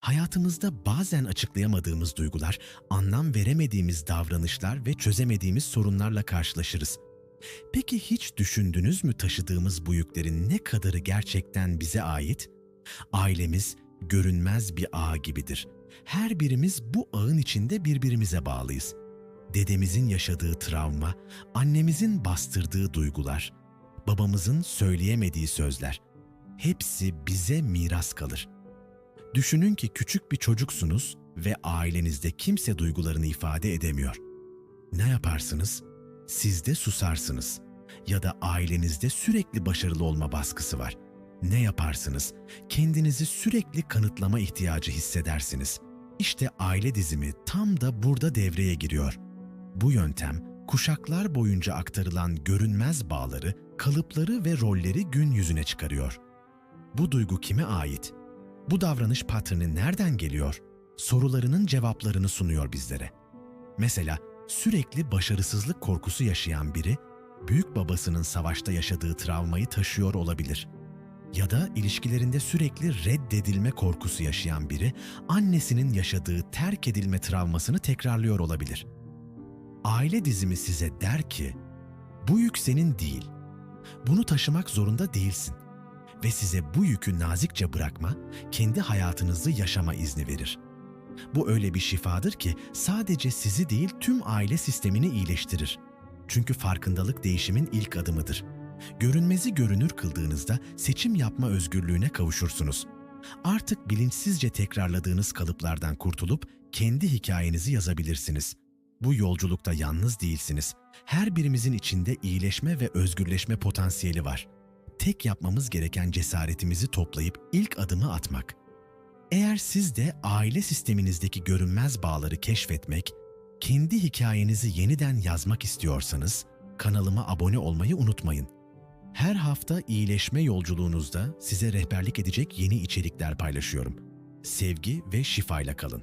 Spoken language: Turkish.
Hayatımızda bazen açıklayamadığımız duygular, anlam veremediğimiz davranışlar ve çözemediğimiz sorunlarla karşılaşırız. Peki hiç düşündünüz mü taşıdığımız bu yüklerin ne kadarı gerçekten bize ait? Ailemiz görünmez bir ağ gibidir. Her birimiz bu ağın içinde birbirimize bağlıyız. Dedemizin yaşadığı travma, annemizin bastırdığı duygular, babamızın söyleyemediği sözler hepsi bize miras kalır. Düşünün ki küçük bir çocuksunuz ve ailenizde kimse duygularını ifade edemiyor. Ne yaparsınız? Siz de susarsınız. Ya da ailenizde sürekli başarılı olma baskısı var. Ne yaparsınız? Kendinizi sürekli kanıtlama ihtiyacı hissedersiniz. İşte aile dizimi tam da burada devreye giriyor. Bu yöntem kuşaklar boyunca aktarılan görünmez bağları, kalıpları ve rolleri gün yüzüne çıkarıyor. Bu duygu kime ait? Bu davranış patronu nereden geliyor? Sorularının cevaplarını sunuyor bizlere. Mesela sürekli başarısızlık korkusu yaşayan biri, büyük babasının savaşta yaşadığı travmayı taşıyor olabilir. Ya da ilişkilerinde sürekli reddedilme korkusu yaşayan biri, annesinin yaşadığı terk edilme travmasını tekrarlıyor olabilir. Aile dizimi size der ki, bu yük senin değil. Bunu taşımak zorunda değilsin ve size bu yükü nazikçe bırakma, kendi hayatınızı yaşama izni verir. Bu öyle bir şifadır ki sadece sizi değil tüm aile sistemini iyileştirir. Çünkü farkındalık değişimin ilk adımıdır. Görünmezi görünür kıldığınızda seçim yapma özgürlüğüne kavuşursunuz. Artık bilinçsizce tekrarladığınız kalıplardan kurtulup kendi hikayenizi yazabilirsiniz. Bu yolculukta yalnız değilsiniz. Her birimizin içinde iyileşme ve özgürleşme potansiyeli var tek yapmamız gereken cesaretimizi toplayıp ilk adımı atmak. Eğer siz de aile sisteminizdeki görünmez bağları keşfetmek, kendi hikayenizi yeniden yazmak istiyorsanız kanalıma abone olmayı unutmayın. Her hafta iyileşme yolculuğunuzda size rehberlik edecek yeni içerikler paylaşıyorum. Sevgi ve şifayla kalın.